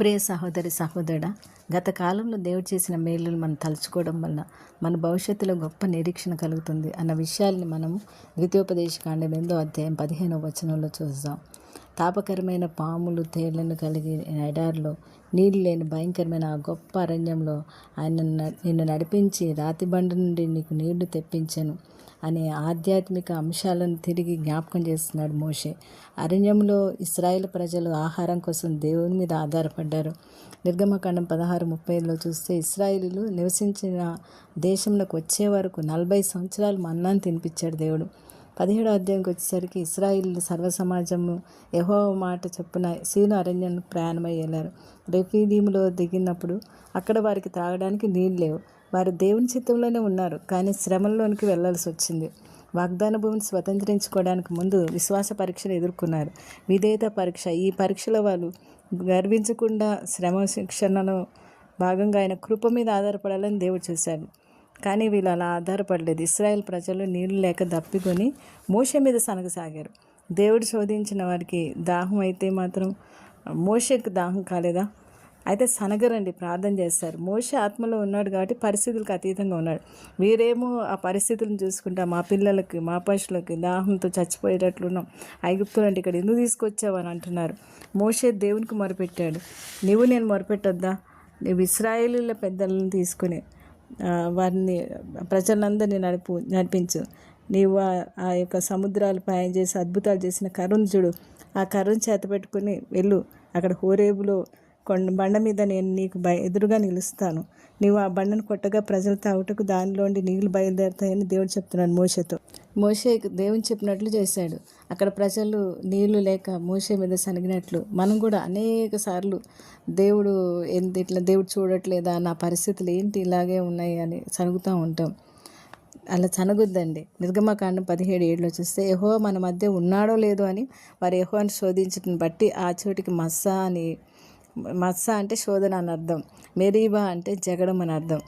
ప్రియ సహోదరి సహోదరుడా గత కాలంలో దేవుడు చేసిన మేలులు మనం తలుచుకోవడం వల్ల మన భవిష్యత్తులో గొప్ప నిరీక్షణ కలుగుతుంది అన్న విషయాల్ని మనము ద్వితీయోపదేశ కాండం ఎనిమిదో అధ్యాయం పదిహేనవ వచనంలో చూస్తాం. తాపకరమైన పాములు తేళ్ళను కలిగి ఎడారిలో నీళ్ళు లేని భయంకరమైన ఆ గొప్ప అరణ్యంలో ఆయన నిన్ను నడిపించి రాతి బండ నుండి నీకు నీళ్ళు తెప్పించాను. అనే ఆధ్యాత్మిక అంశాలను తిరిగి జ్ఞాపకం చేస్తున్నాడు మోషే. అరణ్యంలో ఇస్రాయేల్ ప్రజలు ఆహారం కోసం దేవుని మీద ఆధారపడ్డారు. నిర్గమకాండం పదహారు ముప్పైలో చూస్తే ఇస్రాయేలీలు నివసించిన దేశంలోకి వచ్చే వరకు నలభై సంవత్సరాలు మన్నాను తినిపించాడు దేవుడు. పదిహేడో అధ్యాయంకి వచ్చేసరికి ఇస్రాయిల్ సర్వసమాజము యహో మాట చెప్పున సీను అరణ్యం ప్రయాణమై రెఫీదీములో దిగినప్పుడు అక్కడ వారికి తాగడానికి నీళ్ళు లేవు. వారు దేవుని చిత్తంలోనే ఉన్నారు కానీ శ్రమంలోనికి వెళ్ళాల్సి వచ్చింది. వాగ్దాన భూమిని స్వతంత్రించుకోవడానికి ముందు విశ్వాస పరీక్షను ఎదుర్కొన్నారు. విధేయత పరీక్ష. ఈ పరీక్షలో వాళ్ళు గర్వించకుండా శ్రమ శిక్షణలో భాగంగా ఆయన కృప మీద ఆధారపడాలని దేవుడు చూశాడు కానీ వీళ్ళు అలా ఆధారపడలేదు. ఇస్రాయేల్ ప్రజలు నీళ్ళు లేక దప్పికొని మోష మీద సనగసాగారు. దేవుడు శోధించిన వారికి దాహం అయితే మాత్రం మోషకు దాహం కాలేదా? అయితే సనగరండి ప్రార్థన చేస్తారు. మోష ఆత్మలో ఉన్నాడు కాబట్టి పరిస్థితులకు అతీతంగా ఉన్నాడు. వీరేమో ఆ పరిస్థితులను చూసుకుంటా మా పిల్లలకి మా పశువులకి దాహంతో చచ్చిపోయేటట్లున్నాం ఐగుప్తులు అంటే ఇక్కడ ఎందుకు తీసుకొచ్చావు అని అంటున్నారు. మోషే దేవునికి మొరపెట్టాడు. నువ్వు నేను మొరపెట్టొద్దా? నువ్వు ఇస్రాయేలీల పెద్దలను తీసుకుని వారిని ప్రజలందరినీ నడిపు నడిపించు. నీవు ఆ- ఆ యొక్క సముద్రాలు ప్రయాణం చేసి అద్భుతాలు చేసిన కరుణ్ చూడు. ఆ కరుణ్ చేత పెట్టుకుని వెళ్ళు. అక్కడ హోరేబులో కొండ బండ మీద నేను నీకు బయ ఎదురుగా నిలుస్తాను. నీవు ఆ బండను కొట్టగా ప్రజలు తాగుటకు దానిలోండి నీళ్ళు బయలుదేరుతాయని దేవుడు చెప్తున్నాడు మోషతో. మోషే దేవుని చెప్పినట్లు చేశాడు. అక్కడ ప్రజలు నీళ్ళు లేక మోషే మీద సనిగినట్లు. మనం కూడా అనేక సార్లు దేవుడు ఎంత ఇట్లా దేవుడు చూడట్లేదా నా పరిస్థితులు ఏంటి ఇలాగే ఉన్నాయి అని సనుగుతూ ఉంటాం. అలా చనగొద్దండి నిర్గమకాండం పదిహేడు ఏడులో చూస్తే యహో మన మధ్య ఉన్నాడో లేదో అని వారు యహోని శోధించటం బట్టి ఆ చోటికి మస్సా అని మస్సా అంటే శోధన అని అర్థం. మెరీబా అంటే జగడం అని అర్థం.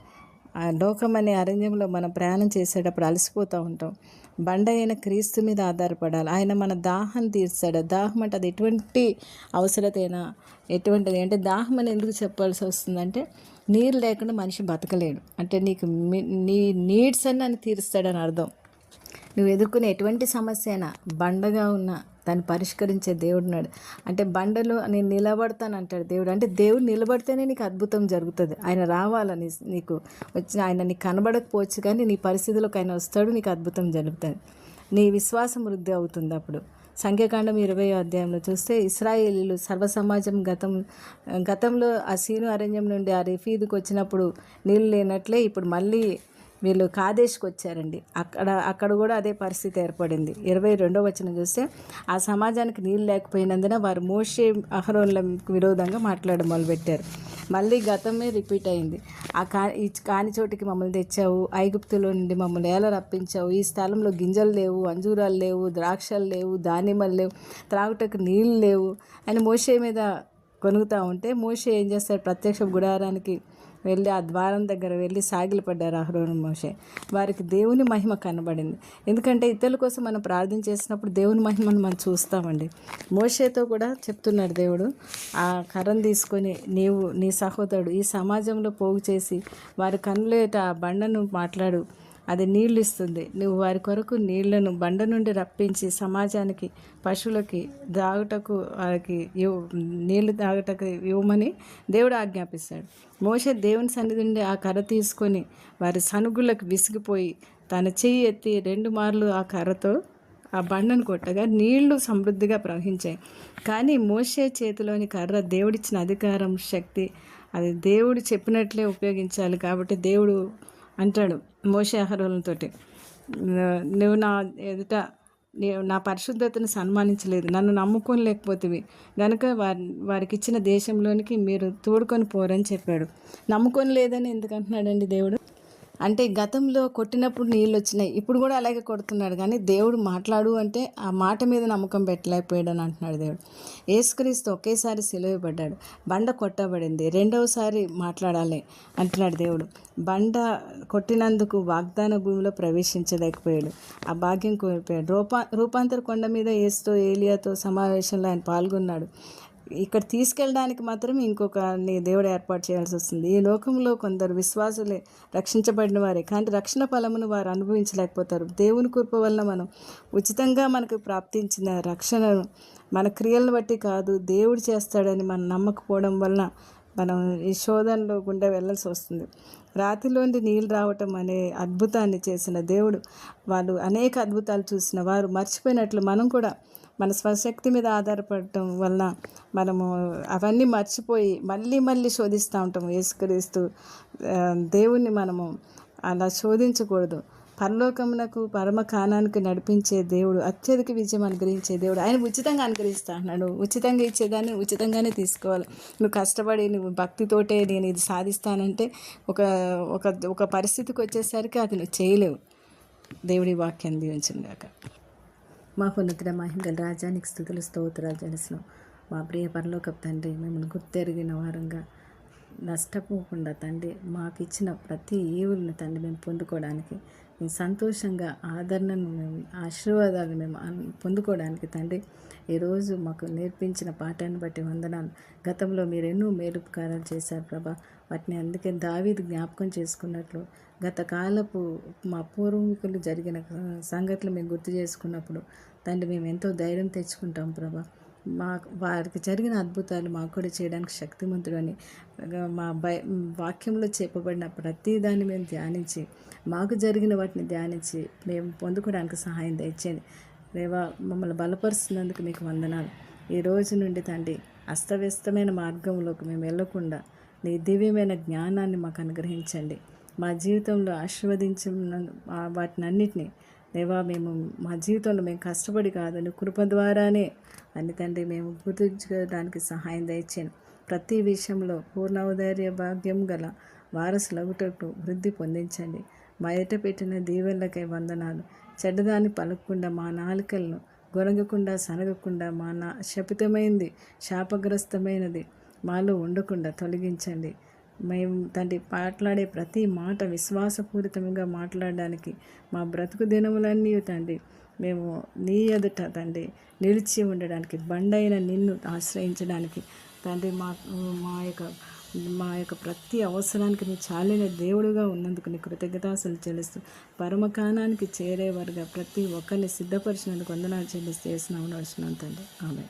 ఆ లోకం అనే అరణ్యంలో మనం ప్రయాణం చేసేటప్పుడు అలసిపోతూ ఉంటాం. బండ అయిన క్రీస్తు మీద ఆధారపడాలి. ఆయన మన దాహం తీర్చాడు. దాహం అంటే అది ఎటువంటి అవసరతైనా ఎటువంటిది? అంటే దాహం అని ఎందుకు చెప్పాల్సి వస్తుందంటే నీరు లేకుండా మనిషి బతకలేడు. అంటే నీకు నీ నీడ్స్ అని అని తీరుస్తాడని అర్థం. నువ్వు ఎదుర్కొనే ఎటువంటి సమస్య అయినా బండగా ఉన్నా దాన్ని పరిష్కరించే దేవుడు ఉన్నాడు. అంటే బండలో నేను నిలబడతాను అంటాడు దేవుడు. అంటే దేవుడు నిలబడితేనే నీకు అద్భుతం జరుగుతుంది. ఆయన రావాలని నీకు? వచ్చిన ఆయన నీకు కనబడకపోవచ్చు కానీ నీ పరిస్థితిలోకి ఆయన వస్తాడు నీకు అద్భుతం జరుగుతుంది. నీ విశ్వాసం వృద్ధి అవుతుంది అప్పుడు. సంఖ్యాకాండం ఇరవై అధ్యాయంలో చూస్తే ఇస్రాయేలీలు సర్వసమాజం గతం గతంలో ఆ సీను అరణ్యం నుండి ఆ రెఫీదుకు వచ్చినప్పుడు నీళ్ళు లేనట్లే ఇప్పుడు మళ్ళీ వీళ్ళు కాదేశ్కి వచ్చారండి అక్కడ అక్కడ కూడా అదే పరిస్థితి ఏర్పడింది. ఇరవై రెండో వచనం చూస్తే ఆ సమాజానికి నీళ్ళు లేకపోయినందున వారు మోషే అహరోన్లకు విరోధంగా మాట్లాడడం మొదలుపెట్టారు. మళ్ళీ గతమే రిపీట్ అయింది. ఆ కా ఈ కాని చోటికి మమ్మల్ని తెచ్చావు ఐగుప్తులో నుండి మమ్మల్ని ఎలా రప్పించావు ఈ స్థలంలో గింజలు లేవు అంజూరాలు లేవు ద్రాక్షలు లేవు దానిమ్మలు లేవు త్రాగుటకు నీళ్ళు లేవు అని మోషే మీద కొనుగుతూ ఉంటే మోషే ఏం చేస్తాడు? ప్రత్యక్ష గుడారానికి వెళ్ళి ఆ ద్వారం దగ్గర వెళ్ళి సాగిలపడ్డారు అహరోను మోషే. వారికి దేవుని మహిమ కనబడింది. ఎందుకంటే ఇతరుల కోసం మనం ప్రార్థన చేసినప్పుడు దేవుని మహిమను మనం చూస్తామండి. మోషేతో కూడా చెప్తున్నాడు దేవుడు ఆ కర్రను తీసుకొని నీవు నీ సహోదరుడు ఈ సమాజంలో పోగు చేసి వారి కన్నులేట ఆ బండను మాట్లాడు. అది నీళ్ళు ఇస్తుంది నువ్వు వారి కొరకు నీళ్ళను బండ నుండి రప్పించి సమాజానికి పశువులకి దాగుటకు వారికి నీళ్ళు తాగుటకు ఇవ్వమని దేవుడు ఆజ్ఞాపిస్తాడు. మోస దేవుని సన్నిధి నుండి ఆ కర్ర తీసుకొని వారి సనుగులకు విసిగిపోయి తన చెయ్యి ఎత్తి రెండు మార్లు ఆ కర్రతో ఆ బండను కొట్టగా నీళ్ళు సమృద్ధిగా ప్రవహించాయి. కానీ మోసే చేతిలోని కర్ర దేవుడిచ్చిన అధికారం శక్తి అది దేవుడు చెప్పినట్లే ఉపయోగించాలి కాబట్టి దేవుడు అంటాడు మోషే ఆహారాలతోటి నువ్వు నా ఎదుట నేను నా పరిశుద్ధతను సన్మానించలేదు. నన్ను నమ్ముకొని లేకపోతే గనుక వారి వారికి ఇచ్చిన దేశంలోనికి మీరు తోడుకొని పోరని చెప్పాడు. నమ్ముకొని లేదని ఎందుకు అంటున్నాడండి దేవుడు? అంటే గతంలో కొట్టినప్పుడు నీళ్ళు వచ్చినాయి ఇప్పుడు కూడా అలాగే కొడుతున్నాడు. కానీ దేవుడు మాట్లాడు అంటే ఆ మాట మీద నమ్మకం పెట్టలేకపోయాడు అని అంటున్నాడు దేవుడు. ఏసుక్రీస్తు ఒకేసారి సిలువబడ్డాడు బండ కొట్టబడింది. రెండవసారి మాట్లాడాలి అంటున్నాడు దేవుడు. బండ కొట్టినందుకు వాగ్దాన భూమిలో ప్రవేశించలేకపోయాడు. ఆ భాగ్యం కోల్పోయాడు. రూపా రూపాంతర కొండ మీద ఏసుతో ఏలియాతో సమావేశంలో ఆయన పాల్గొన్నాడు. ఇక్కడ తీసుకెళ్ళడానికి మాత్రం ఇంకొక దేవుడు ఏర్పాటు చేయాల్సి వస్తుంది. ఈ లోకంలో కొందరు విశ్వాసులే రక్షించబడిన వారే. కానీ రక్షణ ఫలమును వారు అనుభవించలేకపోతారు. దేవుని కృప వలన మనం ఉచితంగా మనకు ప్రాప్తించిన రక్షణను మన క్రియలను బట్టి కాదు దేవుడు చేస్తాడని మనం నమ్మకపోవడం వలన మనం ఈ శోధనలో గుండా వెళ్ళాల్సి వస్తుంది. రాతిలోండి నీళ్ళు రావటం అనే అద్భుతాన్ని చేసిన దేవుడు వాళ్ళు అనేక అద్భుతాలు చూసిన వారు మర్చిపోయినట్లు మనం కూడా మన స్వశక్తి మీద ఆధారపడటం వలన మనము అవన్నీ మర్చిపోయి మళ్ళీ మళ్ళీ శోధిస్తూ ఉంటాం యేసుక్రీస్తు. దేవుణ్ణి మనము అలా శోధించకూడదు. పరలోకమునకు పరమ కానానికి నడిపించే దేవుడు అత్యధిక విజయం అనుగ్రహించే దేవుడు. ఆయన ఉచితంగా అనుగ్రహిస్తా అన్నాడు ఉచితంగా ఇచ్చేదాన్ని ఉచితంగానే తీసుకోవాలి. నువ్వు కష్టపడి నువ్వు భక్తితోటే నేను ఇది సాధిస్తానంటే ఒక ఒక ఒక పరిస్థితికి వచ్చేసరికి అది నువ్వు చేయలేవు. దేవుడి వాక్యం దీవించిందాక మా పునతుడ మహిమగల రాజానికి స్థుతులు స్తోత్రాలు జలసిన మా ప్రియ పరలోకపు తండ్రి మిమ్మల్ని గుర్తెరిగిన వారంగా నష్టపోకుండా తండ్రి మాకు ఇచ్చిన ప్రతి ఈవులను తండ్రి మేము పొందుకోవడానికి సంతోషంగా ఆదరణను మేము ఆశీర్వాదాలు మేము పొందుకోవడానికి తండ్రి ఈరోజు మాకు నేర్పించిన పాఠాన్ని బట్టి వందనాలు. గతంలో మీరు ఎన్నో మేలుపకారాలు చేశారు ప్రభా. వాటిని అందుకే దావీది జ్ఞాపకం చేసుకున్నట్లు గత కాలపు మా పూర్వీకులు జరిగిన సంగతులు మేము గుర్తు చేసుకున్నప్పుడు తండ్రి మేము ఎంతో ధైర్యం తెచ్చుకుంటాం ప్రభా. మా వారికి జరిగిన అద్భుతాలు మాకు కూడా చేయడానికి శక్తిమంతుడు అని మా బై వాక్యంలో చెప్పబడిన ప్రతి దాన్ని మేము ధ్యానించి మాకు జరిగిన వాటిని ధ్యానించి మేము పొందుకోవడానికి సహాయం దయచేయండి రేవా మమ్మల్ని బలపరుస్తున్నందుకు మీకు వందనాలు. ఈ రోజు నుండి తండ్రి అస్తవ్యస్తమైన మార్గంలోకి మేము వెళ్ళకుండా నీ దివ్యమైన జ్ఞానాన్ని మాకు అనుగ్రహించండి. మా జీవితంలో ఆశీర్వదించిన వాటినన్నిటినీ దేవా మేము మా జీవితంలో మేము కష్టపడి కాదు కృప ద్వారానే. అని తండ్రి మేము గుర్తించుకోవడానికి సహాయం దయచేయండి ప్రతి విషయంలో పూర్ణౌదార్య భాగ్యం గల వారసులగుటకు వృద్ధి పొందించండి. మా ఎట పెట్టిన దీవెళ్ళకై వందనాలు. చెడ్డదాన్ని పలకకుండా మా నాలుకలను గొరగకుండా సనగకుండా మా నా శపితమైంది శాపగ్రస్తమైనది మాలో ఉండకుండా తొలగించండి. మేము తండ్రి మాట్లాడే ప్రతి మాట విశ్వాసపూరితంగా మాట్లాడడానికి మా బ్రతుకు దినములన్నీ తండ్రి మేము నీ ఎదుట తండ్రి నిలిచి ఉండడానికి బండైన నిన్ను ఆశ్రయించడానికి తండ్రి మా మా యొక్క మా యొక్క ప్రతి అవసరానికి నీ చాలిన దేవుడుగా ఉన్నందుకు నీ కృతజ్ఞతాసులు చెల్లిస్తూ పరమకాణానికి చేరేవారుగా ప్రతి ఒక్కరిని సిద్ధపరిచినందుకు వందనాలు చెల్లిస్తూ వేసినాము నడుచున్నాను తండ్రి. ఆమె